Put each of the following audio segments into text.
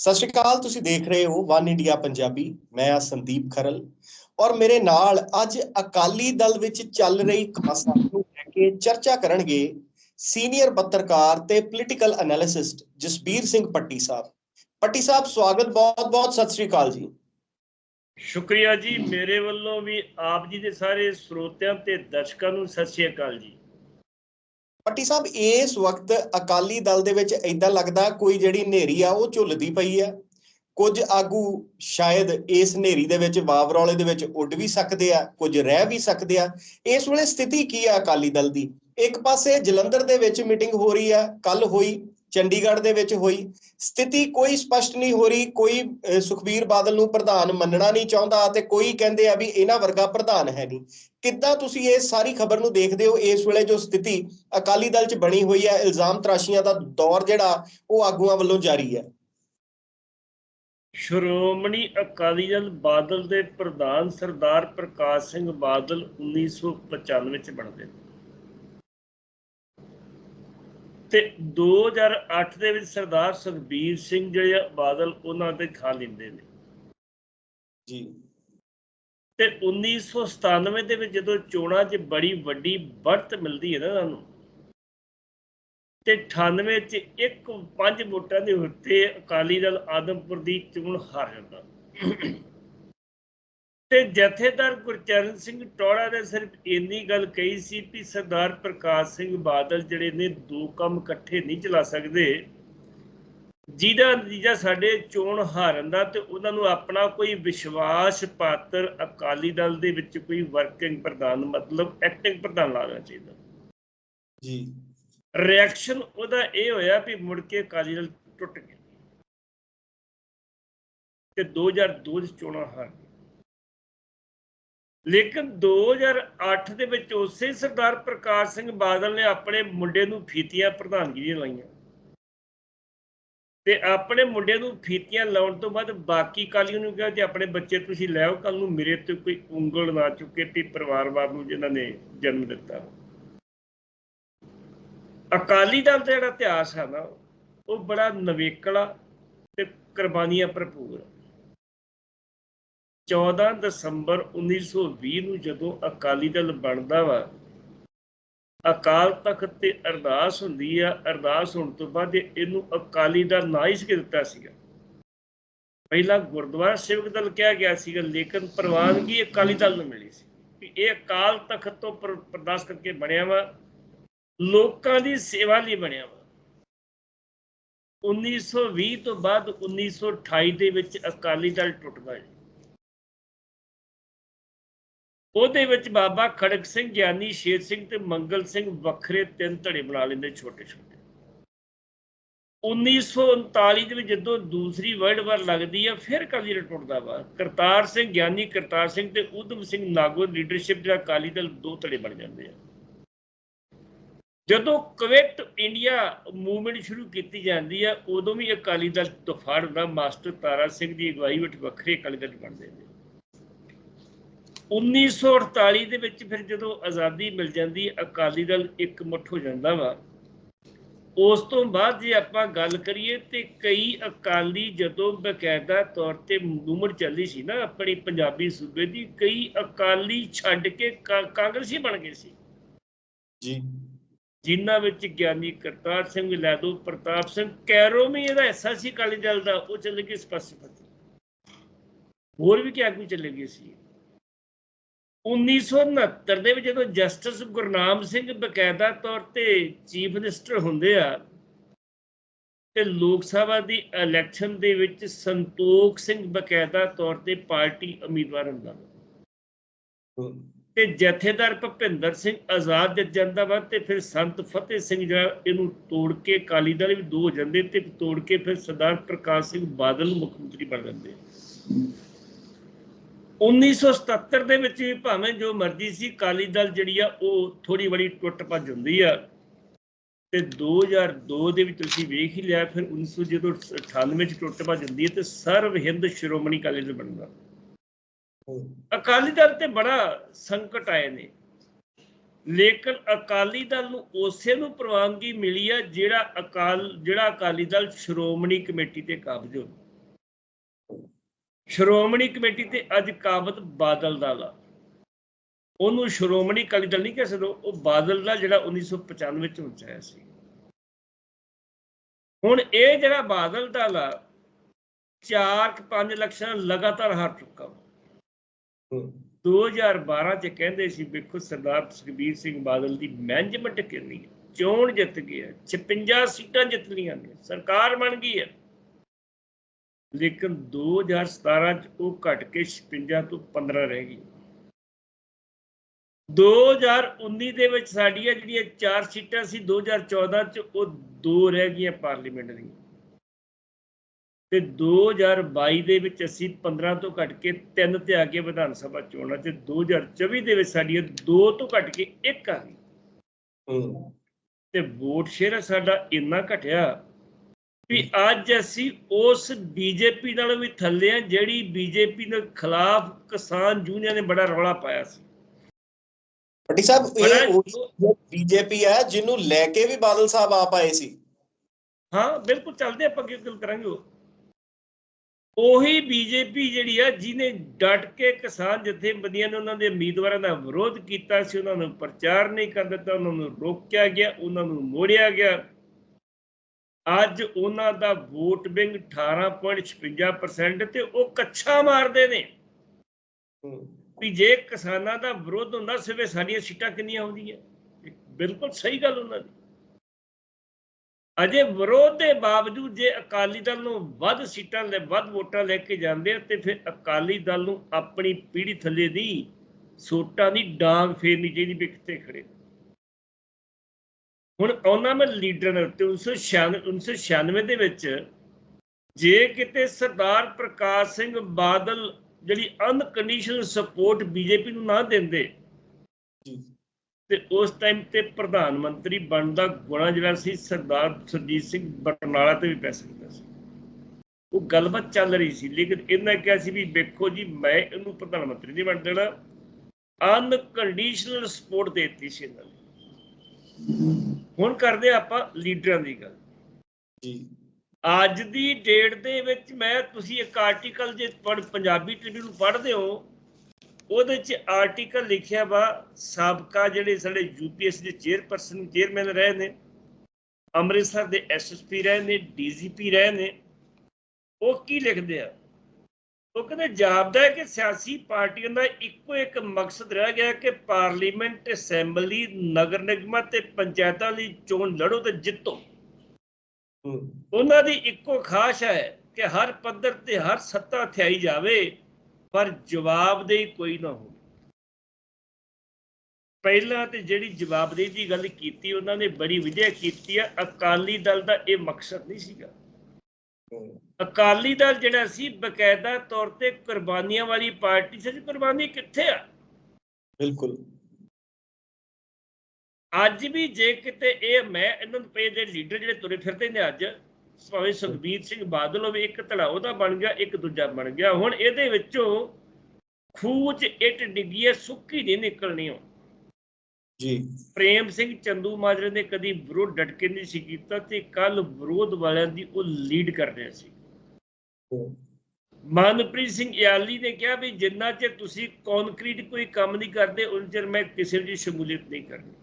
ਸਤਿ ਸ਼੍ਰੀ ਅਕਾਲ, ਤੁਸੀਂ ਦੇਖ ਰਹੇ ਹੋ ਵਨ ਇੰਡੀਆ ਪੰਜਾਬੀ। ਮੈਂ ਆ ਸੰਦੀਪ ਖਰਲ ਔਰ ਮੇਰੇ ਨਾਲ ਅੱਜ ਅਕਾਲੀ ਦਲ ਵਿੱਚ ਚੱਲ ਰਹੀ ਕਮਸਾ ਨੂੰ ਲੈ ਕੇ ਚਰਚਾ ਕਰਨਗੇ ਸੀਨੀਅਰ ਪੱਤਰਕਾਰ ਤੇ ਪੋਲੀਟੀਕਲ ਐਨਾਲਿਸਿਸਟ ਜਸਬੀਰ ਸਿੰਘ ਪੱਟੀ ਸਾਹਿਬ। ਪੱਟੀ ਸਾਹਿਬ, ਸਵਾਗਤ ਬਹੁਤ ਬਹੁਤ, ਸਤਿ ਸ਼੍ਰੀ ਅਕਾਲ ਜੀ। ਸ਼ੁਕਰੀਆ ਜੀ। ਮੇਰੇ ਵੱਲੋਂ ਵੀ ਆਪ ਜੀ ਦੇ ਸਾਰੇ ਸਰੋਤਿਆਂ ਤੇ ਦਰਸ਼ਕਾਂ ਨੂੰ ਸਤਿ ਸ਼੍ਰੀ ਅਕਾਲ ਜੀ। ਪੱਟੀ ਸਾਹਿਬ, ਇਸ ਵਕਤ ਅਕਾਲੀ ਦਲ ਦੇ ਵਿੱਚ ਇਦਾਂ ਲੱਗਦਾ ਕੋਈ ਜਿਹੜੀ ਹਨੇਰੀ ਆ, ਉਹ ਝੁੱਲਦੀ ਪਈ ਆ। ਕੁਝ ਆਗੂ ਸ਼ਾਇਦ ਇਸ ਹਨੇਰੀ ਦੇ ਵਿੱਚ, ਵਾਵਰੌਲੇ ਦੇ ਵਿੱਚ ਉੱਡ ਵੀ ਸਕਦੇ ਆ, ਕੁਝ ਰਹਿ ਵੀ ਸਕਦੇ ਆ। ਇਸ ਵੇਲੇ ਸਥਿਤੀ ਕੀ ਆ ਅਕਾਲੀ ਦਲ ਦੀ? ਇੱਕ ਪਾਸੇ ਜਲੰਧਰ ਦੇ ਵਿੱਚ ਮੀਟਿੰਗ ਹੋ ਰਹੀ ਆ ਕੱਲ ਹੋਈ ਚੰਡੀਗੜ੍ਹ ਦੇ ਵਿੱਚ ਹੋਈ। ਸਥਿਤੀ ਕੋਈ ਸਪਸ਼ਟ ਨਹੀਂ ਹੋ ਰਹੀ। ਕੋਈ ਸੁਖਬੀਰ ਬਾਦਲ ਨੂੰ ਪ੍ਰਧਾਨ ਮੰਨਣਾ ਨਹੀਂ ਚਾਹੁੰਦਾ ਤੇ ਕੋਈ ਕਹਿੰਦੇ ਆ ਵੀ ਇਹਨਾਂ ਵਰਗਾ ਪ੍ਰਧਾਨ ਹੈ ਨਹੀਂ। ਕਿੱਦਾਂ ਤੁਸੀਂ ਇਹ ਸਾਰੀ ਖਬਰ ਨੂੰ ਦੇਖਦੇ ਹੋ? ਇਸ ਵੇਲੇ ਜੋ ਸਥਿਤੀ ਅਕਾਲੀ ਦਲ 'ਚ ਬਣੀ ਹੋਈ ਹੈ, ਇਲਜ਼ਾਮ ਤਰਾਸ਼ੀਆਂ ਦਾ ਦੌਰ ਜਿਹੜਾ, ਉਹ ਆਗੂਆਂ ਵੱਲੋਂ ਜਾਰੀ ਹੈ। ਸ਼੍ਰੋਮਣੀ ਅਕਾਲੀ ਦਲ ਬਾਦਲ ਦੇ ਪ੍ਰਧਾਨ ਸਰਦਾਰ ਪ੍ਰਕਾਸ਼ ਸਿੰਘ ਬਾਦਲ 1995 ਚ ਬਣਦੇ ਨੇ। ਤੇ 2008 ਦੇ ਵਿੱਚ ਸਰਦਾਰ ਸੁਖਬੀਰ ਸਿੰਘ ਜਿਹੜੇ ਬਾਦਲ ਉਹਨਾਂ ਦੇ ਖਾ ਲਿੰਦੇ ਨੇ। ਜੀ। ਤੇ 1997 ਦੇ ਵਿੱਚ ਜਦੋਂ ਚੋਣਾਂ 'ਚ ਬੜੀ ਵੱਡੀ ਬੜਤ ਮਿਲਦੀ ਹੈ ਨਾ ਉਹਨਾਂ ਨੂੰ ਤੇ 98 'ਚ ਇੱਕ ਪੰਜ ਵੋਟਾਂ ਦੇ ਉੱਤੇ ਅਕਾਲੀ ਦਲ ਆਦਮਪੁਰ ਦੀ ਚੋਣ ਹਾਰ ਜਾਂਦਾ। ਤੇ ਜਥੇਦਾਰ ਗੁਰਚਰਨ ਸਿੰਘ ਟੋੜਾ ਨੇ ਸਿਰਫ ਇੰਨੀ ਗੱਲ ਕਹੀ ਸੀ ਕਿ ਸਰਦਾਰ ਪ੍ਰਕਾਸ਼ ਸਿੰਘ ਬਾਦਲ ਜਿਹੜੇ ਨੇ ਦੋ ਕੰਮ ਇਕੱਠੇ ਨਹੀਂ ਚਲਾ ਸਕਦੇ। ਜਿਹਦਾ ਨਤੀਜਾ ਸਾਡੇ ਚੋਣ ਹਾਰਨ ਦਾ ਤੇ ਉਹਨਾਂ ਨੂੰ ਆਪਣਾ ਕੋਈ ਵਿਸ਼ਵਾਸ ਪਾਤਰ ਅਕਾਲੀ ਦਲ ਦੇ ਵਿੱਚ ਕੋਈ ਵਰਕਿੰਗ ਪ੍ਰਧਾਨ ਮਤਲਬ ਐਕਟਿੰਗ ਪ੍ਰਧਾਨ ਲਾਣਾ ਚਾਹੀਦਾ। ਜੀ। ਰਿਐਕਸ਼ਨ ਉਹਦਾ ਇਹ ਹੋਇਆ ਵੀ ਮੁੜ ਕੇ ਅਕਾਲੀ ਦਲ ਟੁੱਟ ਗਿਆ। ਤੇ 2002 ਚ ਚੋਣਾਂ ਹਾਰ ਗਏ ਲੇਕਿਨ 2008 ਦੇ ਵਿੱਚ ਉਸੇ ਸਰਦਾਰ ਪ੍ਰਕਾਸ਼ ਸਿੰਘ ਬਾਦਲ ਨੇ ਆਪਣੇ ਮੁੰਡੇ ਨੂੰ ਫੀਤੀਆਂ ਪ੍ਰਧਾਨਗੀ ਦੀਆਂ ਲਾਈਆਂ। ਤੇ ਆਪਣੇ ਮੁੰਡੇ ਨੂੰ ਫੀਤੀਆਂ ਲਾਉਣ ਤੋਂ ਬਾਅਦ ਬਾਕੀ ਕਾਲੀਆਂ ਨੂੰ ਕਿਹਾ ਜੇ ਆਪਣੇ ਬੱਚੇ ਤੁਸੀਂ ਲੈ ਕੱਲ ਨੂੰ ਮੇਰੇ ਤੇ ਕੋਈ ਉਂਗਲ ਨਾ ਚੁੱਕੇ, ਤੇ ਪਰਿਵਾਰਵਾਦ ਨੂੰ ਜਿਨ੍ਹਾਂ ਨੇ ਜਨਮ ਦਿੱਤਾ। ਅਕਾਲੀ ਦਲ ਦਾ ਜਿਹੜਾ ਇਤਿਹਾਸ ਹੈ ਨਾ, ਉਹ ਬੜਾ ਨਵੇਕਲਾ ਤੇ ਕੁਰਬਾਨੀਆਂ ਭਰਪੂਰ ਹੈ 14 ਦਸੰਬਰ 1920 ਨੂੰ ਜਦੋਂ ਅਕਾਲੀ ਦਲ ਬਣਦਾ ਵਾ, ਅਕਾਲ ਤਖਤ ਤੇ ਅਰਦਾਸ ਹੁੰਦੀ ਆ, ਅਰਦਾਸ ਹੋਣ ਤੋਂ ਬਾਅਦ ਇਹਨੂੰ ਅਕਾਲੀ ਦਲ ਨਾ ਹੀ ਸੀ ਦਿੱਤਾ ਸੀਗਾ। ਪਹਿਲਾਂ ਗੁਰਦੁਆਰਾ ਸੇਵਕ ਦਲ ਕਿਹਾ ਗਿਆ ਸੀਗਾ, ਲੇਕਿਨ ਪ੍ਰਵਾਨਗੀ ਅਕਾਲੀ ਦਲ ਨੂੰ ਮਿਲੀ ਸੀ ਕਿ ਇਹ ਅਕਾਲ ਤਖਤ ਤੋਂ ਪਰ- ਅਰਦਾਸ ਕਰਕੇ ਬਣਿਆ ਵਾ, ਲੋਕਾਂ ਦੀ ਸੇਵਾ ਲਈ ਬਣਿਆ ਵਾ। 1920 ਤੋਂ ਬਾਅਦ 1928 ਦੇ ਵਿੱਚ ਅਕਾਲੀ ਦਲ ਟੁੱਟਦਾ ਹੈ ਉਹਦੇ ਵਿੱਚ ਬਾਬਾ ਖੜਕ ਸਿੰਘ, ਗਿਆਨੀ ਸ਼ੇਰ ਸਿੰਘ ਤੇ ਮੰਗਲ ਸਿੰਘ ਵੱਖਰੇ ਤਿੰਨ ਧੜੇ ਬਣਾ ਲੈਂਦੇ ਛੋਟੇ ਛੋਟੇ। 1939 ਦੇ ਵਿੱਚ ਜਦੋਂ ਦੂਸਰੀ ਵਰਲਡ ਵਾਰ ਲੱਗਦੀ ਆ, ਫਿਰ ਅਕਾਲੀ ਦਲ ਟੁੱਟਦਾ ਵਾ। ਕਰਤਾਰ ਸਿੰਘ, ਗਿਆਨੀ ਕਰਤਾਰ ਸਿੰਘ ਤੇ ਉਦਮ ਸਿੰਘ ਨਾਗੋ ਲੀਡਰਸ਼ਿਪ ਜਿਹੜਾ ਅਕਾਲੀ ਦਲ ਦੋ ਧੜੇ ਬਣ ਜਾਂਦੇ ਆ। ਜਦੋਂ ਕਵਿਟ ਇੰਡੀਆ ਮੂਵਮੈਂਟ ਸ਼ੁਰੂ ਕੀਤੀ ਜਾਂਦੀ ਆ, ਉਦੋਂ ਵੀ ਅਕਾਲੀ ਦਲ ਤਫਾੜ ਦਾ ਮਾਸਟਰ ਤਾਰਾ ਸਿੰਘ ਦੀ ਅਗਵਾਈ ਵਿੱਚ ਵੱਖਰੇ ਅਕਾਲੀ ਦਲ ਬਣਦੇ ਨੇ। 1948 ਦੇ ਵਿੱਚ ਫਿਰ ਜਦੋਂ ਆਜ਼ਾਦੀ ਮਿਲ ਜਾਂਦੀ ਅਕਾਲੀ ਦਲ ਇੱਕ ਮੁੱਠ ਹੋ ਜਾਂਦਾ ਵਾ। ਉਸ ਤੋਂ ਬਾਅਦ ਜੇ ਆਪਾਂ ਗੱਲ ਕਰੀਏ ਤੇ ਕਈ ਅਕਾਲੀ ਜਦੋਂ ਬਕਾਇਦਾ ਤੌਰ ਤੇ ਮੂਵਮੈਂਟ ਚੱਲੀ ਸੀ ਨਾ ਆਪਣੀ ਪੰਜਾਬੀ ਸੂਬੇ ਦੀ ਕਈ ਅਕਾਲੀ ਛੱਡ ਕੇ ਕਾ- ਕਾਂਗਰਸੀ ਬਣ ਗਏ ਸੀ। ਜੀ। ਜਿਨ੍ਹਾਂ ਵਿੱਚ ਗਿਆਨੀ ਕਰਤਾਰ ਸਿੰਘ ਲੈਦੋ ਪ੍ਰਤਾਪ ਸਿੰਘ ਕੈਰੋ ਵੀ ਇਹਦਾ ਹਿੱਸਾ ਸੀ ਅਕਾਲੀ ਦਲ ਦਾ ਉਹ ਚੱਲ ਗਏ ਸਪਸ਼ਟ ਹੋਰ ਵੀ ਕਿ ਆਗੂ ਚੱਲੇ ਗਏ ਸੀ? 1969 ਦੇ ਵਿੱਚ ਜਦੋਂ ਜਸਟਿਸ ਗੁਰਨਾਮ ਸਿੰਘ ਬਕਾਇਦਾ ਤੌਰ ਤੇ ਚੀਫ ਮਿਨਿਸਟਰ ਹੁੰਦੇ ਆ ਤੇ ਲੋਕ ਸਭਾ ਦੀ ਇਲੈਕਸ਼ਨ ਦੇ ਵਿੱਚ ਸੰਤੋਖ ਸਿੰਘ ਬਕਾਇਦਾ ਤੌਰ ਤੇ ਪਾਰਟੀ ਉਮੀਦਵਾਰ ਹੁੰਦਾ। ਤੇ ਜਥੇਦਾਰ ਭਪਿੰਦਰ ਸਿੰਘ ਆਜ਼ਾਦ ਜਿੱਤ ਜਾਂਦਾ ਵਾ ਤੇ ਫਿਰ ਸੰਤ ਫਤਿਹ ਸਿੰਘ ਜਿਹੜਾ ਇਹਨੂੰ ਤੋੜ ਕੇ ਅਕਾਲੀ ਦਲ ਵੀ ਦੋ ਹੋ ਜਾਂਦੇ ਤੇ ਤੋੜ ਕੇ ਫਿਰ ਸਰਦਾਰ ਪ੍ਰਕਾਸ਼ ਸਿੰਘ ਬਾਦਲ ਮੁੱਖ ਮੰਤਰੀ ਬਣ ਜਾਂਦੇ 1977 ਦੇ ਵਿੱਚ ਵੀ ਭਾਵੇਂ ਜੋ ਮਰਜ਼ੀ ਸੀ ਅਕਾਲੀ ਦਲ ਜਿਹੜੀ ਆ ਉਹ ਥੋੜੀ ਬੜੀ ਟੁੱਟ ਭੱਜ ਹੁੰਦੀ ਆ। ਤੇ 2002 ਦੇ ਵਿੱਚ ਤੁਸੀਂ ਵੇਖ ਹੀ ਲਿਆ ਫਿਰ 1900 ਜਦੋਂ 98 ਚ ਟੁੱਟ ਭੱਜ ਹੁੰਦੀ ਹੈ ਤੇ ਸਰਵ ਹਿੰਦ ਸ਼੍ਰੋਮਣੀ ਅਕਾਲੀ ਦਲ ਬਣਦਾ। ਅਕਾਲੀ ਦਲ ਤੇ ਬੜਾ ਸੰਕਟ ਆਏ ਨੇ। ਲੇਕਿਨ ਅਕਾਲੀ ਦਲ ਨੂੰ ਉਸੇ ਨੂੰ ਪ੍ਰਵਾਨਗੀ ਮਿਲੀ ਆ ਜਿਹੜਾ ਅਕਾਲ ਜਿਹੜਾ ਅਕਾਲੀ ਦਲ ਸ਼੍ਰੋਮਣੀ ਕਮੇਟੀ ਤੇ ਕਾਬਜ ਹੋ ਸ਼੍ਰੋਮਣੀ ਕਮੇਟੀ ਤੇ ਅੱਜ ਕਾਬਤ ਬਾਦਲ ਦਾ ਲਾ। ਉਹਨੂੰ ਸ਼੍ਰੋਮਣੀ ਅਕਾਲੀ ਦਲ ਨਹੀਂ ਕਹਿ ਸਕਦੇ ਉਹ ਬਾਦਲ ਦਾ ਜਿਹੜਾ 1995 ਵਿੱਚ ਹੁੰਚਾਇਆ ਸੀ। ਹੁਣ ਇਹ ਜਿਹੜਾ ਬਾਦਲ ਦਾ ਲਾ 4-5 ਇਲੈਕਸ਼ਨ ਲਗਾਤਾਰ ਹਾਰ ਚੁੱਕਾ। ਵਾ ਹੂੰ 2012 ਚ ਕਹਿੰਦੇ ਸੀ ਵੇਖੋ ਸਰਦਾਰ ਸੁਖਬੀਰ ਸਿੰਘ ਬਾਦਲ ਦੀ ਮੈਨੇਜਮੈਂਟ ਕਿੰਨੀ ਹੈ। ਚੋਣ ਜਿੱਤ ਗਿਆ 56 ਸੀਟਾਂ ਜਿੱਤ ਲਈਆਂ ਨੇ ਸਰਕਾਰ ਬਣ ਗਈ ਹੈ। ਲੇਕਿਨ 2017 ਚ ਉਹ ਘਟ ਕੇ 56 ਤੋਂ 15 ਰਹਿ ਗਈ। 2019 ਦੇ ਵਿੱਚ ਸਾਡੀਆਂ ਜਿਹੜੀਆਂ ਚਾਰ ਸੀਟਾਂ ਸੀ 2014 ਚ ਉਹ ਦੋ ਰਹਿ ਗਈਆਂ ਪਾਰਲੀਮੈਂਟ ਦੀਆਂ। ਤੇ 2022 ਦੇ ਵਿੱਚ ਅਸੀਂ 15 ਤੋਂ ਘਟ ਕੇ 3 ਤੇ ਆ ਗਏ ਵਿਧਾਨ ਸਭਾ ਚੋਣਾਂ ਤੇ 2024 ਦੇ ਵਿੱਚ ਸਾਡੀਆਂ 2 ਤੋਂ ਘਟ ਕੇ 1 ਆ ਗਈ। ਤੇ ਵੋਟ ਸ਼ੇਅਰ ਸਾਡਾ ਇੰਨਾ ਘਟਿਆ ਵੀ ਅੱਜ ਅਸੀਂ ਉਸ ਬੀਜੇਪੀ ਨਾਲੋਂ ਵੀ ਥੱਲੇ ਆ ਜਿਹੜੀ ਬੀਜੇਪੀ ਦੇ ਖਿਲਾਫ ਕਿਸਾਨ ਯੂਨੀਅਨ ਨੇ ਬੜਾ ਰੌਲਾ ਪਾਇਆ ਸੀ। ਪੱਟੀ ਸਾਹਿਬ ਇਹ ਉਹ ਬੀਜੇਪੀ ਹੈ ਜਿਹਨੂੰ ਲੈ ਕੇ ਵੀ ਬਾਦਲ ਸਾਹਿਬ ਆਪ ਆਏ ਸੀ। ਹਾਂ ਬਿਲਕੁਲ ਚੱਲਦੇ ਆਪਾਂ ਅੱਗੇ ਗੱਲ ਕਰਾਂਗੇ ਉਹ ਉਹੀ ਬੀਜੇਪੀ ਜਿਹੜੀ ਆ ਜਿਹਨੇ ਡਟ ਕੇ ਕਿਸਾਨ ਜਥੇਬੰਦੀਆਂ ਨੇ ਉਹਨਾਂ ਦੇ ਉਮੀਦਵਾਰਾਂ ਦਾ ਵਿਰੋਧ ਕੀਤਾ ਸੀ ਉਹਨਾਂ ਨੂੰ ਪ੍ਰਚਾਰ ਨਹੀਂ ਕਰਨ ਦਿੱਤਾ ਉਹਨਾਂ ਨੂੰ ਰੋਕਿਆ ਗਿਆ ਉਹਨਾਂ ਨੂੰ ਮੋੜਿਆ ਗਿਆ। ਅੱਜ ਉਹਨਾਂ ਦਾ ਵੋਟ ਬਿੰਗ 18.56% ਤੇ ਉਹ ਕੱਛਾ ਮਾਰਦੇ ਨੇ। ਵੀ ਜੇ ਕਿਸਾਨਾਂ ਦਾ ਵਿਰੋਧ ਹੁੰਦਾ ਸਿਵੇ ਸਾਡੀਆਂ ਸੀਟਾਂ ਕਿੰਨੀਆਂ ਹੁੰਦੀਆਂ? ਬਿਲਕੁਲ ਸਹੀ ਗੱਲ ਉਹਨਾਂ ਦੀ। ਅਜੇ ਵਿਰੋਧ ਦੇ ਬਾਵਜੂਦ ਜੇ ਅਕਾਲੀ ਦਲ ਨੂੰ ਵੱਧ ਸੀਟਾਂ ਲੈ ਵੱਧ ਵੋਟਾਂ ਲੈ ਕੇ ਜਾਂਦੇ ਆ ਤੇ ਫਿਰ ਅਕਾਲੀ ਦਲ ਨੂੰ ਆਪਣੀ ਪੀੜੀ ਥੱਲੇ ਦੀ ਸੋਟਾਂ ਦੀ ਡਾਂਗ ਫੇਰਨੀ ਚਾਹੀਦੀ ਵੀ ਕਿੱਥੇ ਖੜੇ। ਹੁਣ ਉਹਨਾਂ ਮੈਂ ਲੀਡਰ ਨੇ ਤੇ 1996 1996 ਦੇ ਵਿੱਚ ਜੇ ਕਿਤੇ ਸਰਦਾਰ ਪ੍ਰਕਾਸ਼ ਸਿੰਘ ਬਾਦਲ ਜਿਹੜੀ ਅਨਕੰਡੀਸ਼ਨਲ ਸਪੋਰਟ ਬੀਜੇਪੀ ਨੂੰ ਨਾ ਦਿੰਦੇ ਤੇ ਉਸ ਟਾਈਮ ਤੇ ਪ੍ਰਧਾਨ ਮੰਤਰੀ ਬਣਨ ਦਾ ਗੁਣਾ ਜਿਹੜਾ ਸੀ ਸਰਦਾਰ ਸੁਰਜੀਤ ਸਿੰਘ ਬਰਨਾਲਾ ਤੇ ਵੀ ਪੈ ਸਕਦਾ ਸੀ। ਉਹ ਗੱਲਬਾਤ ਚੱਲ ਰਹੀ ਸੀ ਲੇਕਿਨ ਇਹਨਾਂ ਕਿਹਾ ਸੀ ਵੀ ਵੇਖੋ ਜੀ ਮੈਂ ਇਹਨੂੰ ਪ੍ਰਧਾਨ ਮੰਤਰੀ ਨਹੀਂ ਬਣ ਦੇਣਾ। ਅਨਕੰਡੀਸ਼ਨਲ ਸਪੋਰਟ ਦੇਤੀ ਸੀ ਇਹਨਾਂ ਨੇ। ਹੁਣ ਕਰਦੇ ਆਪਾਂ ਲੀਡਰਾਂ ਦੀ ਗੱਲ। ਜੀ। ਅੱਜ ਦੀ ਡੇਟ ਦੇ ਵਿੱਚ ਮੈਂ ਤੁਸੀਂ ਇੱਕ ਆਰਟੀਕਲ ਜੇ ਪੜ੍ਹ ਪੰਜਾਬੀ ਟ੍ਰਿਬਿਊਨ ਪੜ੍ਹਦੇ ਹੋ ਉਹਦੇ ਚ ਆਰਟੀਕਲ ਲਿਖਿਆ ਵਾ ਸਾਬਕਾ ਜਿਹੜੇ ਸਾਡੇ ਯੂਪੀਐਸ ਦੇ ਚੇਅਰਪਰਸਨ ਚੇਅਰਮੈਨ ਰਹੇ ਨੇ ਅੰਮ੍ਰਿਤਸਰ ਦੇ ਐਸਐਸਪੀ ਰਹੇ ਨੇ ਡੀਜੀਪੀ ਰਹੇ ਨੇ ਉਹ ਕੀ ਲਿਖਦੇ ਆ? ਉਹ ਕਹਿੰਦੇ ਜਾਪਦਾ ਹੈ ਕਿ ਸਿਆਸੀ ਪਾਰਟੀਆਂ ਦਾ ਇੱਕੋ ਇੱਕ ਮਕਸਦ ਰਹਿ ਗਿਆ ਕਿ ਪਾਰਲੀਮੈਂਟ ਅਸੈਂਬਲੀ ਨਗਰ ਨਿਗਮਾਂ ਤੇ ਪੰਚਾਇਤਾਂ ਲਈ ਚੋਣ ਲੜੋ ਤੇ ਜਿੱਤੋ। ਉਹਨਾਂ ਦੀ ਇੱਕੋ ਖਾਸ਼ ਹੈ ਕਿ ਹਰ ਪੱਧਰ ਤੇ ਹਰ ਸੱਤਾ ਥਿਆਈ ਜਾਵੇ, ਪਰ ਜਵਾਬਦੇਹੀ ਕੋਈ ਨਾ ਹੋਵੇ। ਪਹਿਲਾਂ ਤੇ ਜਿਹੜੀ ਜਵਾਬਦੇਹੀ ਦੀ ਗੱਲ ਕੀਤੀ, ਉਹਨਾਂ ਨੇ ਬੜੀ ਵਿਦਿਆ ਕੀਤੀ ਆ ਅਕਾਲੀ ਦਲ ਦਾ ਇਹ ਮਕਸਦ ਨਹੀਂ ਸੀਗਾ। ਅਕਾਲੀ ਦਲ ਜਿਹੜਾ ਸੀ ਬਕਾਇਦਾ ਤੌਰ ਤੇ ਕੁਰਬਾਨੀਆਂ ਵਾਲੀ ਪਾਰਟੀ ਸੀ ਕੁਰਬਾਨੀ ਕਿੱਥੇ ਆ? ਬਿਲਕੁਲ। ਅੱਜ ਵੀ ਜੇ ਕਿਤੇ ਇਹ ਮੈਂ ਇਹਨਾਂ ਨੂੰ ਪਏ ਦੇ ਲੀਡਰ ਜਿਹੜੇ ਤੁਰੇ ਫਿਰਦੇ ਨੇ ਅੱਜ ਭਾਵੇਂ ਸੁਖਬੀਰ ਸਿੰਘ ਬਾਦਲ ਹੋਵੇ ਇੱਕ ਧੜਾ ਉਹਦਾ ਬਣ ਗਿਆ ਇੱਕ ਦੂਜਾ ਬਣ ਗਿਆ ਹੁਣ ਇਹਦੇ ਵਿੱਚੋਂ ਖੂਹ 'ਚ ਇੱਟ ਡਿੱਗੀ ਹੈ ਸੁੱਕੀ ਨਹੀਂ ਨਿਕਲਣੀ ਉਹ। ਜੀ। ਪ੍ਰੇਮ ਸਿੰਘ ਚੰਦੂ ਮਾਜਰੇ ਨੇ ਕਦੀ ਵਿਰੋਧ ਡਟ ਨਹੀਂ ਸੀ ਕੀਤਾ ਤੇ ਕੱਲ ਵਿਰੋਧ ਵਾਲਿਆਂ ਦੀ ਉਹ ਲੀਡ ਕਰ ਰਿਹਾ ਸੀ। ਮਨਪ੍ਰੀਤ ਸਿੰਘ ਯਾਲੀ ਨੇ ਕਿਹਾ ਵੀ ਜਿੰਨਾ ਚਿਰ ਤੁਸੀਂ ਕੰਕਰੀਟ ਕੋਈ ਕੰਮ ਨਹੀਂ ਕਰਦੇ ਉਨ ਚਿਰ ਮੈਂ ਕਿਸੇ ਦੀ ਸ਼ਮੂਲੀਅਤ ਨਹੀਂ ਕਰਨੀ।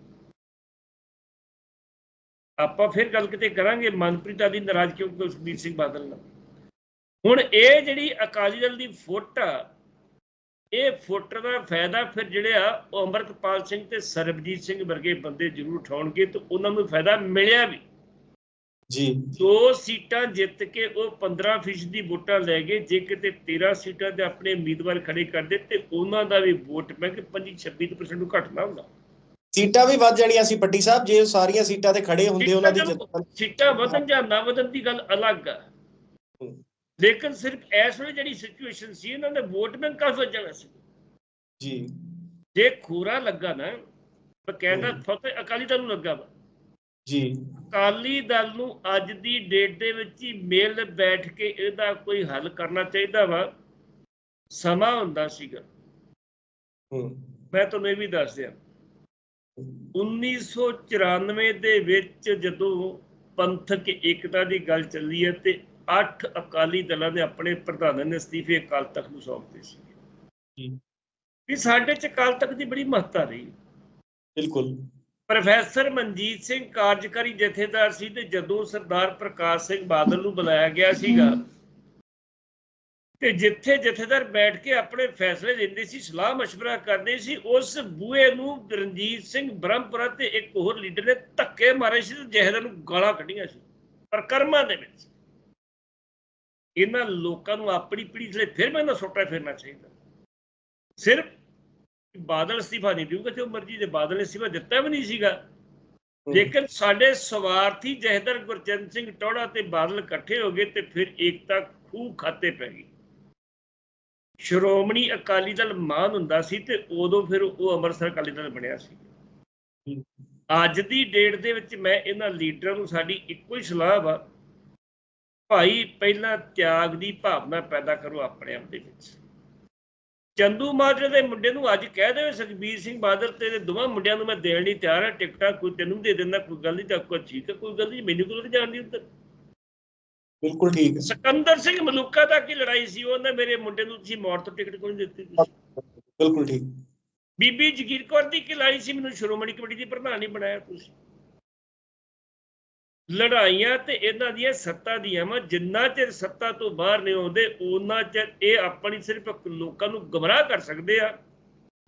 ਆਪਾਂ ਫਿਰ ਗੱਲ ਕਿਤੇ ਕਰਾਂਗੇ? ਮਨਪ੍ਰੀਤ ਆਦੀ ਨਾਰਾਜ਼ ਕਿਉਂ ਕਿਉਂ ਸੁਖਬੀਰ ਸਿੰਘ ਬਾਦਲ ਨਾਲ? ਹੁਣ ਇਹ ਜਿਹੜੀ ਅਕਾਲੀ ਦਲ ਦੀ ਫੁੱਟ ਆ ਇਹ ਫੁੱਟ ਦਾ ਫਾਇਦਾ ਫਿਰ ਜਿਹੜੇ ਆ ਉਹ ਅੰਮ੍ਰਿਤਪਾਲ ਸਿੰਘ ਤੇ ਸਰਬਜੀਤ ਸਿੰਘ ਵਰਗੇ ਬੰਦੇ ਜ਼ਰੂਰ ਉਠਾਉਣਗੇ ਤੇ ਉਹਨਾਂ ਨੂੰ ਫਾਇਦਾ ਮਿਲਿਆ ਵੀ। ਜੀ। ਦੋ ਸੀਟਾਂ ਜਿੱਤ ਕੇ ਉਹ 15% ਦੀ ਵੋਟਾਂ ਲੈ ਗਏ ਜੇ ਕਿਤੇ 13 ਸੀਟਾਂ ਤੇ ਆਪਣੇ ਉਮੀਦਵਾਰ ਖੜੇ ਕਰਦੇ ਤੇ ਉਹਨਾਂ ਦਾ ਵੀ ਵੋਟ ਬੈਂਕ 25-26% ਨੂੰ ਘਟਣਾ ਹੁੰਦਾ। ਸੀਟਾਂ ਵੀ ਵੱਧ ਜਾਣੀਆਂ ਸੀ ਪੱਟੀ ਸਾਹਿਬ ਜੇ ਸਾਰੀਆਂ ਸੀਟਾਂ ਤੇ ਖੜੇ ਹੁੰਦੇ ਉਹਨਾਂ ਦੀ ਸੀਟਾਂ ਜਿੱਤ ਸੀਟਾਂ ਵਧਣ ਜਾਂ ਨਾ ਵਧਣ ਦੀ ਗੱਲ ਅਲੱਗ ਆ। ਲੇਕਿਨ ਸਿਰਫ ਇਸ ਵੇਲੇ ਜਿਹੜੀ ਸਿਚੁਏਸ਼ਨ ਸੀ ਇਹਨਾਂ ਦੇ ਵੋਟ ਬੈਂਕ ਕਾਫੀ ਜਾਣਾ ਸੀ? ਜੀ। ਜੇ ਖੋਰਾ ਲੱਗਾ ਨਾ ਬਕਾਇਦਾ। ਫਤਿਹ ਅਕਾਲੀ ਦਲ ਨੂੰ ਲੱਗਾ ਵਾ। ਜੀ। ਅਕਾਲੀ ਦਲ ਨੂੰ ਅੱਜ ਦੀ ਡੇਟ ਦੇ ਵਿੱਚ ਹੀ ਮੇਲ ਬੈਠ ਕੇ ਇਹਦਾ ਕੋਈ ਹੱਲ ਕਰਨਾ ਚਾਹੀਦਾ ਵਾ। ਸਮਾਂ ਹੁੰਦਾ ਸੀਗਾ। ਹੂੰ। ਮੈਂ ਤੁਹਾਨੂੰ ਇਹ ਵੀ ਦੱਸ ਦਿਆਂ। 1994 ਦੇ ਵਿੱਚ ਜਦੋਂ ਪੰਥਕ ਏਕਤਾ ਦੀ ਗੱਲ ਚੱਲੀ ਹੈ ਤੇ 8 ਅਕਾਲੀ ਦਲਾਂ ਦੇ ਆਪਣੇ ਪ੍ਰਧਾਨਾਂ ਨੇ ਅਸਤੀਫੇ ਅਕਾਲ ਤਖਤ ਨੂੰ ਸੌਂਪਦੇ ਸੀ ਜੀ। ਵੀ ਸਾਡੇ ਚ ਅਕਾਲ ਤਖਤ ਦੀ ਬੜੀ ਮਹੱਤਤਾ ਰਹੀ ਬਿਲਕੁਲ ਪ੍ਰੋਫੈਸਰ ਮਨਜੀਤ ਸਿੰਘ ਕਾਰਜਕਾਰੀ ਜਥੇਦਾਰ ਸੀ ਤੇ ਜਦੋਂ ਸਰਦਾਰ ਪ੍ਰਕਾਸ਼ ਸਿੰਘ ਬਾਦਲ ਨੂੰ ਬੁਲਾਇਆ ਗਿਆ ਸੀਗਾ ਤੇ ਜਿੱਥੇ ਜਥੇਦਾਰ ਬੈਠ ਕੇ ਆਪਣੇ ਫੈਸਲੇ ਲੈਂਦੇ ਸੀ ਸਲਾਹ مشورہ ਕਰਦੇ ਸੀ ਉਸ ਬੂਏ ਨੂੰ ਰਣਜੀਤ ਸਿੰਘ ਬ੍ਰਹਮਪੁਰਾ ਤੇ ਇੱਕ ਹੋਰ ਲੀਡਰ ਨੇ ਧੱਕੇ ਮਾਰੇ ਸੀ ਤੇ ਜਥੇਦਾਰ ਨੂੰ ਗਾਲਾਂ ਕੱਢੀਆਂ ਸੀ ਪ੍ਰਕਰਮਾਂ ਦੇ ਵਿੱਚ ਇਹਨਾਂ ਲੋਕਾਂ ਨੂੰ ਆਪਣੀ ਪੀੜ੍ਹੀ ਲਈ ਫਿਰ ਮੈਨੂੰ ਸੋਟਾ ਫੇਰਨਾ ਚਾਹੀਦਾ। ਸਿਰਫ ਬਾਦਲ ਅਸਤੀਫਾ ਨਹੀਂ ਦਿਊਗਾ ਜੋ ਮਰਜ਼ੀ ਦੇ ਬਾਦਲ ਨੇ ਅਸਤੀਫਾ ਦਿੱਤਾ ਵੀ ਨਹੀਂ ਸੀਗਾ। ਲੇਕਿਨ ਸਾਡੇ ਸਵਾਰਥੀ ਜਹਦਰ ਗੁਰਚਰਨ ਸਿੰਘ ਟੋੜਾ ਤੇ ਬਾਦਲ ਇਕੱਠੇ ਹੋ ਗਏ ਤੇ ਫਿਰ ਏਕਤਾ ਖੂਬ ਖਾਤੇ ਪੈ ਗਈ। ਸ਼੍ਰੋਮਣੀ ਅਕਾਲੀ ਦਲ ਮਾਨ ਹੁੰਦਾ ਸੀ ਤੇ ਉਦੋਂ ਫਿਰ ਉਹ ਅੰਮ੍ਰਿਤਸਰ ਅਕਾਲੀ ਦਲ ਬਣਿਆ ਸੀ। ਅੱਜ ਦੀ ਡੇਟ ਦੇ ਵਿੱਚ ਮੈਂ ਇਹਨਾਂ ਲੀਡਰਾਂ ਨੂੰ ਸਾਡੀ ਇੱਕੋ ਹੀ ਸਲਾਹ ਵਾ ਭਾਈ ਪਹਿਲਾਂ ਤਿਆਗ ਦੀ ਭਾਵਨਾ ਪੈਦਾ ਕਰੋ ਆਪਣੇ ਆਪ ਦੇ ਵਿੱਚ। ਚੰਦੂ ਮਾਜਰੇ ਦੇ ਮੁੰਡੇ ਨੂੰ ਅੱਜ ਕਹਿ ਦੇਵੇ ਸੁਖਬੀਰ ਸਿੰਘ ਬਾਦਲ ਤੇਰੇ ਦੋਵਾਂ ਮੁੰਡਿਆਂ ਨੂੰ ਮੈਂ ਦੇਣ ਲਈ ਤਿਆਰ ਹਾਂ ਟਿਕਟਾਂ ਕੋਈ ਤੈਨੂੰ ਦੇ ਦਿੰਦਾ ਕੋਈ ਗੱਲ ਨਹੀਂ ਤਾਂ ਕੋਈ ਠੀਕ ਹੈ ਕੋਈ ਗੱਲ ਨਹੀਂ ਮੈਨੂੰ ਕੋਈ ਜਾਣਦੀ ਉੱਧਰ? ਬਿਲਕੁਲ ਠੀਕ ਹੈ। ਸਿਕੰਦਰ ਸਿੰਘ ਮਲੂਕਾ ਤੱਕ ਕੀ ਲੜਾਈ ਸੀ? ਉਹਨੇ ਮੇਰੇ ਮੁੰਡੇ ਨੂੰ ਤੁਸੀਂ ਮੌਤ ਤੋਂ ਟਿਕਟ ਕੋਈ ਨਹੀਂ ਦਿੱਤੀ ਬਿਲਕੁਲ ਠੀਕ। ਬੀਬੀ ਜਗੀਰ ਕੌਰ ਦੀ ਕੀ ਲੜਾਈ ਸੀ? ਮੈਨੂੰ ਸ਼੍ਰੋਮਣੀ ਕਮੇਟੀ ਦੀ ਪ੍ਰਧਾਨ ਨਹੀਂ ਬਣਾਇਆ ਤੁਸੀਂ। ਲੜਾਈਆਂ ਤੇ ਇਹਨਾਂ ਦੀਆਂ ਸੱਤਾ ਦੀਆਂ ਵਾ। ਜਿੰਨਾ ਚਿਰ ਸੱਤਾ ਤੋਂ ਬਾਹਰ ਨਹੀਂ ਆਉਂਦੇ ਉਹਨਾਂ ਚਿਰ ਇਹ ਆਪਣੀ ਸਿਰਫ ਲੋਕਾਂ ਨੂੰ ਗਮਰਾਹ ਕਰ ਸਕਦੇ ਆ।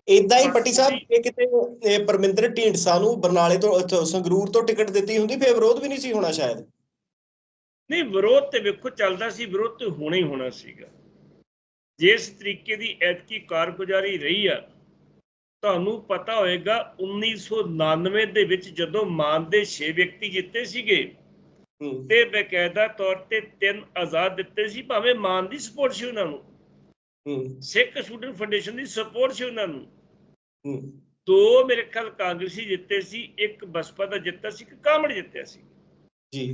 ਇਦਾਂ ਹੀ ਪੱਟੀ ਸਾਹਿਬ ਇਹ ਕਿਤੇ ਇਹ ਪਰਮਿੰਦਰ ਢੀਂਡਸਾ ਨੂੰ ਬਰਨਾਲੇ ਤੋਂ ਸੰਗਰੂਰ ਤੋਂ ਟਿਕਟ ਦਿੱਤੀ ਹੁੰਦੀ ਫੇਰ ਵਿਰੋਧ ਵੀ ਨਹੀਂ ਸੀ ਹੋਣਾ ਸ਼ਾਇਦ? ਨਹੀਂ ਵਿਰੋਧ ਤੇ ਵੇਖੋ ਚੱਲਦਾ ਸੀ ਵਿਰੋਧ ਤੇ ਹੋਣਾ ਹੀ ਹੋਣਾ ਸੀਗਾ। ਜਿਸ ਤਰੀਕੇ ਦੀ ਐਤਕੀ ਕਾਰਗੁਜ਼ਾਰੀ ਰਹੀ ਆ ਤੁਹਾਨੂੰ ਪਤਾ ਹੋਏਗਾ 1999 ਦੇ ਵਿੱਚ ਜਦੋਂ ਮਾਨ ਦੇ 6 ਵਿਅਕਤੀ ਜਿੱਤੇ ਸੀਗੇ ਤੇ ਬਕਾਇਦਾ ਤੌਰ ਤੇ ਤਿੰਨ ਆਜ਼ਾਦ ਦਿੱਤੇ ਸੀ ਭਾਵੇਂ ਮਾਨ ਦੀ ਸਪੋਰਟ ਸੀ ਉਹਨਾਂ ਨੂੰ। ਸਿੱਖ ਸਟੂਡੈਂਟ ਫਾਊਂਡੇਸ਼ਨ ਦੀ ਸਪੋਰਟ ਸੀ ਉਹਨਾਂ ਨੂੰ। ਦੋ ਮੇਰੇ ਖਿਆਲ ਕਾਂਗਰਸੀ ਜਿੱਤੇ ਸੀ ਇੱਕ ਬਸਪਾ ਦਾ ਜਿੱਤਾ ਸੀ ਇੱਕ ਕਾਮੜ ਜਿੱਤਿਆ ਸੀ। ਜੀ।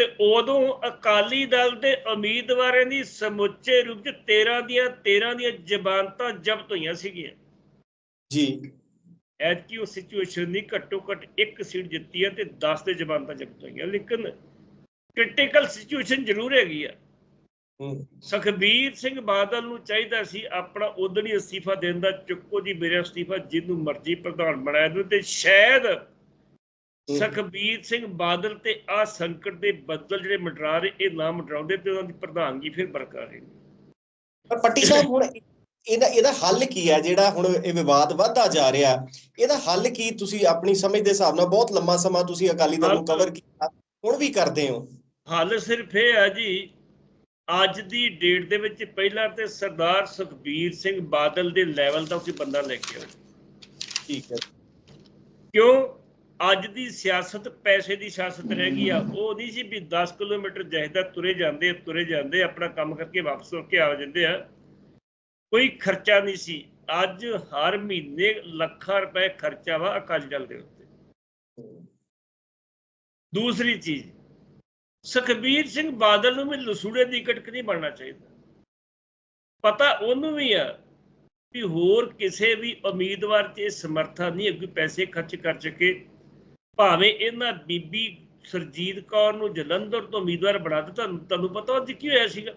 ਤੇ ਉਦੋਂ ਅਕਾਲੀ ਦਲ ਦੇ ਉਮੀਦਵਾਰਾਂ ਦੀ ਸਮੁੱਚੇ ਰੂਪ ਚ 13 ਦੀਆਂ 13 ਦੀਆਂ ਜ਼ਬਾਨਤਾਂ ਜ਼ਬਤ ਹੋਈਆਂ ਸੀਗੀਆਂ। ਜੀ। ਉਹ ਸਿਚੁਏਸ਼ਨ ਨਹੀਂ ਘੱਟੋ ਘੱਟ ਇੱਕ ਸੀਟ ਜਿੱਤੀ ਹੈ ਤੇ 10 ਦੇ ਜ਼ਬਾਨਤਾਂ ਜ਼ਬਤ ਹੋਈਆਂ। ਲੇਕਿਨ ਕ੍ਰਿਟੀਕਲ ਸਿਚੁਏਸ਼ਨ ਜ਼ਰੂਰ ਹੈਗੀ ਆ। ਸੁਖਬੀਰ ਸਿੰਘ ਬਾਦਲ ਨੂੰ ਚਾਹੀਦਾ ਸੀ ਆਪਣਾ ਉਦੋਂ ਹੀ ਅਸਤੀਫਾ ਦੇਣ ਦਾ ਚੁੱਕੋ ਜੀ ਮੇਰਾ ਅਸਤੀਫਾ ਜਿਹਨੂੰ ਮਰਜ਼ੀ ਪ੍ਰਧਾਨ ਬਣਾਇਆ ਦਿਓ ਤੇ ਸ਼ਾਇਦ ਸੁਖਬੀਰ ਸਿੰਘ ਬਾਦਲ ਤੇ ਆ ਸੰਕਟ ਦੇ ਬੱਦਲ ਜਿਹੜੇ ਮੰਡਰਾ ਰਹੇ ਇਹ ਨਾ ਮੰਡਰਾਉਂਦੇ ਤੇ ਉਹਨਾਂ ਦੀ ਪ੍ਰਧਾਨਗੀ ਫਿਰ ਬਰਕਰਾਰ ਰਹੇਗੀ। ਪਰ ਪੱਟੀ ਸਾਹਿਬ ਹੁਣ ਇਹਦਾ ਇਹਦਾ ਹੱਲ ਕੀ ਹੈ ਜਿਹੜਾ ਹੁਣ ਇਹ ਵਿਵਾਦ ਵੱਧਦਾ ਜਾ ਰਿਹਾ? ਇਹਦਾ ਹੱਲ ਕੀ ਤੁਸੀਂ ਆਪਣੀ ਸਮਝ ਦੇ ਹਿਸਾਬ ਨਾਲ ਬਹੁਤ ਲੰਮਾ ਸਮਾਂ ਤੁਸੀਂ ਅਕਾਲੀ ਦਲ ਨੂੰ ਕਵਰ ਕੀਤਾ ਹੁਣ ਵੀ ਕਰਦੇ ਹੋ? ਹੱਲ ਸਿਰਫ ਇਹ ਹੈ ਜੀ ਅੱਜ ਦੀ ਡੇਟ ਦੇ ਵਿੱਚ ਪਹਿਲਾਂ ਤੇ ਸਰਦਾਰ ਸੁਖਬੀਰ ਸਿੰਘ ਬਾਦਲ ਦੇ ਲੈਵਲ ਦਾ ਕੋਈ ਬੰਦਾ ਲੈ ਕੇ ਆਓ। ਠੀਕ ਹੈ। ਕਿਉਂ? ਅੱਜ ਦੀ ਸਿਆਸਤ, ਪੈਸੇ ਦੀ ਸਿਆਸਤ ਰਹਿ ਗਈ ਆ, ਉਹ ਨਹੀਂ ਸੀ ਵੀ 10 ਕਿਲੋਮੀਟਰ ਜਾਇਦਾ ਤੁਰੇ ਜਾਂਦੇ ਤੁਰੇ ਜਾਂਦੇ ਆਪਣਾ ਕੰਮ ਕਰਕੇ ਵਾਪਸ ਹੋ ਕੇ ਆ ਜਾਂਦੇ ਆ। ਕੋਈ ਖਰਚਾ ਨਹੀਂ ਸੀ। ਅੱਜ ਹਰ ਮਹੀਨੇ ਲੱਖਾਂ ਰੁਪਏ ਖਰਚਾ ਵਾ ਅਕਾਲੀ ਦਲ ਦੇ ਉੱਤੇ। ਦੂਸਰੀ ਚੀਜ਼, ਸੁਖਬੀਰ ਸਿੰਘ ਬਾਦਲ ਨੂੰ ਵੀ ਲਸੂੜੇ ਦੀ ਕਟਕ ਨਹੀਂ ਬਣਨਾ ਚਾਹੀਦਾ। ਪਤਾ ਉਹਨੂੰ ਵੀ ਆ ਵੀ ਹੋਰ ਕਿਸੇ ਵੀ ਉਮੀਦਵਾਰ 'ਚ ਇਹ ਸਮਰਥਾ ਨਹੀਂ ਅੱਗੇ ਪੈਸੇ ਖਰਚ ਕਰ ਚੁੱਕੇ ਭਾਵੇਂ ਇਹਨਾਂ ਬੀਬੀ ਸਰਜੀਤ ਕੌਰ ਨੂੰ ਜਲੰਧਰ ਤੋਂ ਉਮੀਦਵਾਰ ਬਣਾ ਦਿੱਤਾ ਤੁਹਾਨੂੰ ਪਤਾ ਉਹ ਕੀ ਹੋਇਆ ਸੀਗਾ?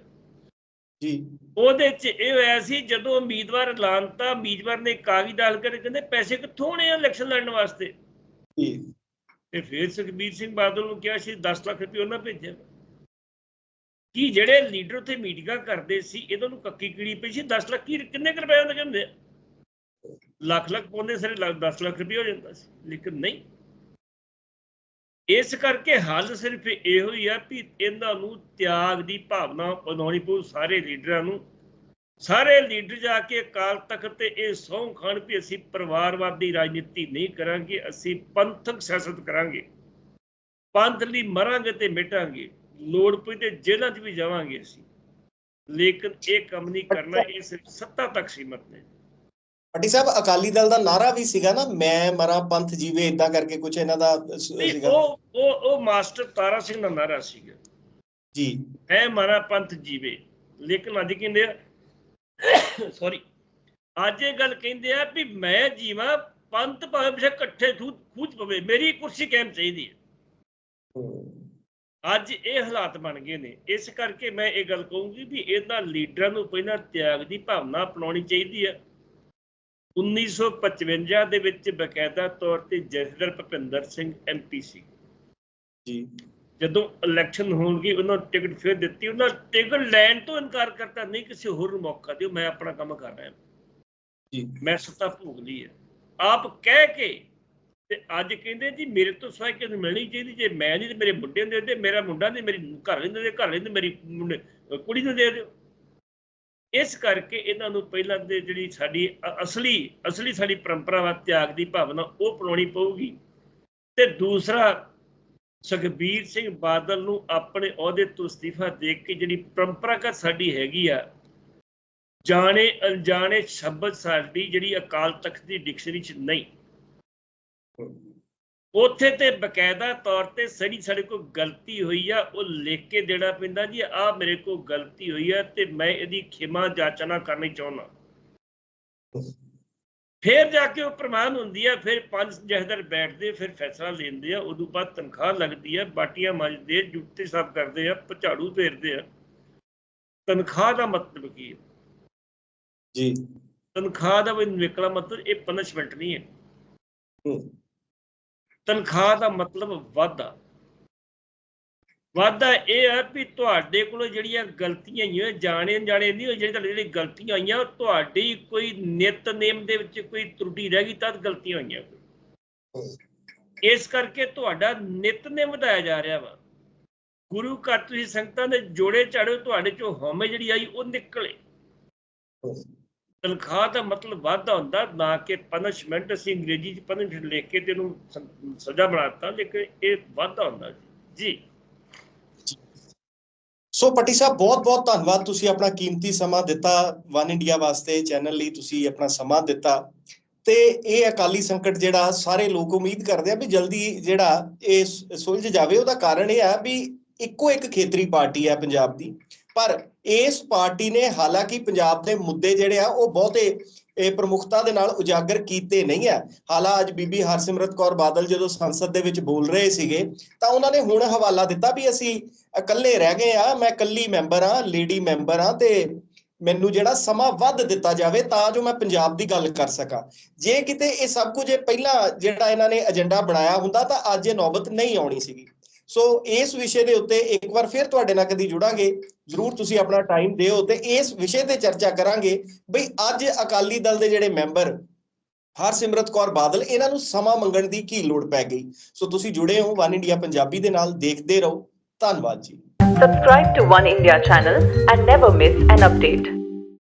ਜੀ। ਉਹਦੇ 'ਚ ਇਹ ਹੋਇਆ ਸੀ ਜਦੋਂ ਉਮੀਦਵਾਰ ਐਲਾਨਤਾ ਉਮੀਦਵਾਰ ਨੇ ਕਾਗਜ਼ ਡਾਲ ਕੇ ਕਹਿੰਦੇ ਪੈਸੇ ਕਿੱਥੋਂ ਆਉਣੇ ਆ ਇਲੈਕਸ਼ਨ ਲੜਨ ਵਾਸਤੇ? ਜੀ। ਤੇ ਫਿਰ ਸੁਖਬੀਰ ਸਿੰਘ ਬਾਦਲ ਨੂੰ ਕਿਹਾ ਸੀ 10 ਲੱਖ ਰੁਪਏ ਉਹਨਾਂ ਭੇਜਿਆ। ਕੀ ਜਿਹੜੇ ਲੀਡਰ ਉੱਥੇ ਮੀਟਿੰਗਾਂ ਕਰਦੇ ਸੀ ਇਹਨਾਂ ਨੂੰ ਕੱਕੀ ਕੀੜੀ ਪਈ ਸੀ 10 ਲੱਖ ਕੀ ਕਿੰਨੇ ਰੁਪਏ ਹੁੰਦੇ ਕਹਿੰਦੇ? ਲੱਖ ਲੱਖ ਪਾਉਂਦੇ ਸਾਰੇ ਲੱਖ 10 ਲੱਖ ਰੁਪਏ ਹੋ ਜਾਂਦਾ ਸੀ। ਲੇਕਿਨ ਨਹੀਂ ਇਸ ਕਰਕੇ ਹੱਲ ਸਿਰਫ ਇਹੋ ਹੀ ਆ ਵੀ ਇਹਨਾਂ ਨੂੰ ਤਿਆਗ ਦੀ ਭਾਵਨਾ ਬਣਾਉਣੀ ਪਊ ਸਾਰੇ ਲੀਡਰਾਂ ਨੂੰ। ਸਾਰੇ ਲੀਡਰ ਜਾ ਕੇ ਅਕਾਲ ਤਖਤ ਤੇ ਇਹ ਸਹੁੰ ਖਾਣ ਵੀ ਅਸੀਂ ਪਰਿਵਾਰਵਾਦੀ ਰਾਜਨੀਤੀ ਨਹੀਂ ਕਰਾਂਗੇ ਅਸੀਂ ਪੰਥਕ ਸਿਆਸਤ ਕਰਾਂਗੇ। ਪੰਥ ਲਈ ਮਰਾਂਗੇ ਤੇ ਮਿਟਾਂਗੇ। ਲੋੜ ਪਈ ਤੇ ਜੇਲ੍ਹਾਂ 'ਚ ਵੀ ਜਾਵਾਂਗੇ ਅਸੀਂ। ਲੇਕਿਨ ਇਹ ਕੰਮ ਨਹੀਂ ਕਰਨਾ ਇਹ ਸਿਰਫ ਸੱਤਾ ਤੱਕ ਸੀਮਤ ਨੇ। ਪੱਟੀ ਸਾਹਿਬ ਅਕਾਲੀ ਦਲ ਦਾ ਨਾਰਾ ਵੀ ਸੀਗਾ ਨਾ ਮੈਂ ਮਰਾਂ ਪੰਥ ਜੀਵੇ ਇਦਾਂ ਕਰਕੇ ਕੁਝ ਇਹਨਾਂ ਦਾ ਸੀਗਾ। ਉਹ ਉਹ ਉਹ ਮਾਸਟਰ ਤਾਰਾ ਸਿੰਘ ਦਾ ਨਾਰਾ ਸੀਗਾ। ਜੀ। ਐ ਮਾਰਾ ਪੰਥ ਜੀਵੇ। ਲੇਕਿਨ ਅੱਜ ਕਹਿੰਦੇ ਆ ਸੌਰੀ ਅੱਜ ਇਹ ਗੱਲ ਕਹਿੰਦੇ ਆ ਵੀ ਮੈਂ ਜੀਵਾਂ ਪੰਥ ਭਾਵੇਂ ਪਿਛੇ ਇਕੱਠੇ ਖੂਚ ਪਵੇ ਮੇਰੀ ਕੁਰਸੀ ਕਾਇਮ ਚਾਹੀਦੀ ਹੈ। ਹੂੰ। ਅੱਜ ਇਹ ਹਾਲਾਤ ਬਣ ਗਏ ਨੇ। ਇਸ ਕਰਕੇ ਮੈਂ ਇਹ ਗੱਲ ਕਹੂੰਗੀ ਵੀ ਇਹਨਾਂ ਲੀਡਰਾਂ ਨੂੰ ਪਹਿਲਾਂ ਤਿਆਗ ਦੀ ਭਾਵਨਾ ਅਪਣਾਉਣੀ ਚਾਹੀਦੀ ਹੈ। 1955 ਦੇ ਵਿੱਚ ਬਕਾਇਦਾ ਤੌਰ ਤੇ ਜਥੇਦਾਰ ਭਪਿੰਦਰ ਸਿੰਘ ਐਮਪੀ ਸੀ। ਜੀ। ਜਦੋਂ ਇਲੈਕਸ਼ਨ ਹੋਣਗੇ ਉਹਨਾਂ ਨੂੰ ਟਿਕਟ ਫਿਰ ਦਿੱਤੀ। ਉਹਨਾਂ ਟਿਕਟ ਲੈਣ ਤੋਂ ਇਨਕਾਰ ਕਰਤਾ। ਨਹੀਂ ਕਿਸੇ ਹੋਰ ਨੂੰ ਮੌਕਾ ਦਿਓ ਮੈਂ ਆਪਣਾ ਕੰਮ ਕਰ ਰਿਹਾ। ਜੀ। ਮੈਂ ਸੱਤਾ ਭੋਗ ਲਈ ਹੈ। ਆਪ ਕਹਿ ਕੇ ਤੇ ਅੱਜ ਕਹਿੰਦੇ ਜੀ ਮੇਰੇ ਤੋਂ ਸਹਾਇ ਕਿਸੇ ਮਿਲਣੀ ਚਾਹੀਦੀ। ਜੇ ਮੈਂ ਨਹੀਂ ਤੇ ਮੇਰੇ ਮੁੰਡੇ ਨੂੰ ਦੇ ਦੇ ਮੇਰਾ ਮੁੰਡਾ ਨਹੀਂ ਮੇਰੀ ਘਰ ਵਾਲੀ ਨੂੰ ਦੇ ਘਰ ਵਾਲੀ ਨੂੰ ਮੇਰੀ ਕੁੜੀ ਨੂੰ ਦੇ ਦਿਓ। ਇਸ ਕਰਕੇ ਇਹਨਾਂ ਨੂੰ ਪਹਿਲਾਂ ਦੇ ਜਿਹੜੀ ਸਾਡੀ ਅਸਲੀ ਅਸਲੀ ਸਾਡੀ ਪਰੰਪਰਾ ਵਾ ਤਿਆਗ ਦੀ ਭਾਵਨਾ ਉਹ ਅਪਣਾਉਣੀ ਪਊਗੀ। ਤੇ ਦੂਸਰਾ, ਸੁਖਬੀਰ ਸਿੰਘ ਬਾਦਲ ਨੂੰ ਆਪਣੇ ਅਹੁਦੇ ਤੋਂ ਅਸਤੀਫਾ ਦੇ ਕੇ ਜਿਹੜੀ ਪਰੰਪਰਾਗਤ ਸਾਡੀ ਹੈਗੀ ਆ, ਜਾਣੇ ਅਣਜਾਣੇ ਸ਼ਬਦ ਸਾਡੀ ਜਿਹੜੀ ਅਕਾਲ ਤਖਤ ਦੀ ਡਿਕਸ਼ਨਰੀ 'ਚ ਨਹੀਂ। ਉੱਥੇ ਤੇ ਬਕਾਇਦਾ ਤੌਰ ਤੇ ਸੜੀ ਸਾਡੇ ਕੋਲ ਗਲਤੀ ਹੋਈ ਆ ਉਹ ਲਿਖ ਕੇ ਦੇਣਾ ਪੈਂਦਾ ਜੀ ਆ ਮੇਰੇ ਕੋਲ ਗਲਤੀ ਹੋਈ ਆ ਤੇ ਮੈਂ ਇਹਦੀ ਖਿਮਾ ਜਾਚਨਾ ਕਰਨੀ ਚਾਹੁੰਦਾ। ਫਿਰ ਜਾ ਕੇ ਉਹ ਪ੍ਰਮਾਣ ਹੁੰਦੀ ਆ ਫਿਰ ਪੰਜ ਜਹਦਰ ਬੈਠਦੇ ਫਿਰ ਫੈਸਲਾ ਲੈਂਦੇ ਆ ਉਦੋਂ ਬਾਅਦ ਤਨਖਾਹ ਲੱਗਦੀ ਆ ਬਾਟੀਆਂ ਮੱਜਦੇ ਜੁੱਤੇ ਸਾਫ਼ ਕਰਦੇ ਆ ਝਾੜੂ ਫੇਰਦੇ ਆ। ਤਨਖਾਹ ਦਾ ਮਤਲਬ ਕੀ ਹੈ ਜੀ। ਤਨਖਾਹ ਦਾ ਵੀ ਨਿਕਲਾ ਮਤਲਬ ਇਹ ਪਨਿਸ਼ਮੈਂਟ ਨਹੀਂ ਹੂੰ, ਤਨਖਾਹ ਦਾ ਮਤਲਬ ਵਾਧਾ ਵਾਧਾ ਇਹ ਹੈ ਵੀ ਤੁਹਾਡੇ ਕੋਲ ਜਿਹੜੀਆਂ ਗਲਤੀਆਂ ਹੋਈਆਂ ਜਾਣੇ ਅਣਜਾਣੇ ਨਹੀਂ ਹੋਈ ਜਿਹੜੀ ਤੁਹਾਡੀ ਜਿਹੜੀ ਗਲਤੀਆਂ ਆਈਆਂ, ਤੁਹਾਡੀ ਕੋਈ ਨਿਤਨੇਮ ਦੇ ਵਿੱਚ ਕੋਈ ਤਰੁੱਟੀ ਰਹਿ ਗਈ ਤਦ ਗਲਤੀਆਂ ਹੋਈਆਂ। ਇਸ ਕਰਕੇ ਤੁਹਾਡਾ ਨਿਤਨੇਮ ਵਧਾਇਆ ਜਾ ਰਿਹਾ ਵਾ। ਗੁਰੂ ਘਰ ਤੁਸੀਂ ਸੰਗਤਾਂ ਦੇ ਜੋੜੇ ਝਾੜੇ, ਤੁਹਾਡੇ ਚੋਂ ਹਉਮੈ ਜਿਹੜੀ ਆਈ, ਉਹ ਨਿਕਲੇ। ਤਨਖਾਹ ਦਾ ਮਤਲਬ ਵਾਧਾ ਹੁੰਦਾ, ਨਾ ਕਿ ਪਨਿਸ਼ਮੈਂਟ ਅਸੀਂ ਅੰਗਰੇਜ਼ੀ ਚ ਪਨਿਸ਼ਮੈਂਟ ਲਿਖ ਕੇ ਤੈਨੂੰ ਸ- ਸਜ਼ਾ ਬਣਾਤਾ ਲੇਕਿਨ ਇਹ ਵਾਧਾ ਹੁੰਦਾ ਜੀ। ਸੋ ਪੱਟੀ ਸਾਹਿਬ ਬਹੁਤ ਬਹੁਤ ਧੰਨਵਾਦ ਤੁਸੀਂ ਆਪਣਾ ਕੀਮਤੀ ਸਮਾਂ ਦਿੱਤਾ, ਵਨ ਇੰਡੀਆ ਵਾਸਤੇ ਚੈਨਲ ਲਈ ਤੁਸੀਂ ਆਪਣਾ ਸਮਾਂ ਦਿੱਤਾ। ਤੇ ਇਹ ਅਕਾਲੀ ਸੰਕਟ ਜਿਹੜਾ, ਸਾਰੇ ਲੋਕ ਉਮੀਦ ਕਰਦੇ ਆ ਵੀ ਜਲਦੀ ਜਿਹੜਾ ਇਹ ਸੁਲਝ ਜਾਵੇ, ਉਹਦਾ ਕਾਰਨ ਇਹ ਆ ਵੀ ਇੱਕੋ ਇੱਕ ਖੇਤਰੀ ਪਾਰਟੀ ਹੈ ਪੰਜਾਬ ਦੀ। ਪਰ ਇਸ ਪਾਰਟੀ ਨੇ ਹਾਲਾਂਕਿ ਪੰਜਾਬ ਦੇ ਮੁੱਦੇ ਜਿਹੜੇ ਆ, ਉਹ ਬਹੁਤੇ, ਇਹ ਪ੍ਰਮੁਖਤਾ ਦੇ ਨਾਲ ਉਜਾਗਰ ਕੀਤੇ ਨਹੀਂ ਆ। ਹਾਲਾ ਅੱਜ ਬੀਬੀ ਹਰਸਿਮਰਤ ਕੌਰ ਬਾਦਲ ਜਦੋਂ ਸੰਸਦ ਦੇ ਵਿੱਚ ਬੋਲ ਰਹੇ ਸੀਗੇ, ਤਾਂ ਉਹਨਾਂ ਨੇ ਹੁਣ ਹਵਾਲਾ ਦਿੱਤਾ ਵੀ ਅਸੀਂ ਇਕੱਲੇ ਰਹਿ ਗਏ ਆ, ਮੈਂ ਇਕੱਲੀ ਮੈਂਬਰ ਆ ਲੇਡੀ ਮੈਂਬਰ ਆ ਤੇ ਮੈਨੂੰ ਜਿਹੜਾ ਸਮਾਂ ਵੱਧ ਦਿੱਤਾ ਜਾਵੇ ਤਾਂ ਜੋ ਮੈਂ ਪੰਜਾਬ ਦੀ ਗੱਲ ਕਰ ਸਕਾਂ। ਜੇ ਕਿਤੇ ਇਹ ਸਭ ਕੁਝ ਇਹ ਪਹਿਲਾਂ ਜਿਹੜਾ ਇਹਨਾਂ ਨੇ ਏਜੰਡਾ ਬਣਾਇਆ ਹੁੰਦਾ ਤਾਂ ਅੱਜ ਇਹ ਨੌਬਤ ਨਹੀਂ ਆਉਣੀ ਸੀਗੀ। ਸੋ ਇਸ ਵਿਸ਼ੇ ਦੇ ਉੱਤੇ ਇੱਕ ਵਾਰ ਫਿਰ ਤੁਹਾਡੇ ਨਾਲ ਕਦੀ ਜੁੜਾਂਗੇ। ਜ਼ਰੂਰ ਤੁਸੀਂ ਆਪਣਾ ਟਾਈਮ ਦਿਓ ਤੇ ਇਸ ਵਿਸ਼ੇ ਤੇ ਚਰਚਾ ਕਰਾਂਗੇ ਬਈ ਅੱਜ ਅਕਾਲੀ ਦਲ ਦੇ ਜਿਹੜੇ ਮੈਂਬਰ ਹਰਸਿਮਰਤ ਕੌਰ ਬਾਦਲ, ਇਹਨਾਂ ਨੂੰ ਸਮਾਂ ਮੰਗਣ ਦੀ ਕੀ ਲੋੜ ਪੈ ਗਈ? ਸੋ ਤੁਸੀਂ ਜੁੜੇ ਹੋ ਵਨ ਇੰਡੀਆ ਪੰਜਾਬੀ ਦੇ ਨਾਲ, ਦੇਖਦੇ ਰਹੋ। ਧੰਨਵਾਦ ਜੀ। Subscribe to One India channel and never miss an update.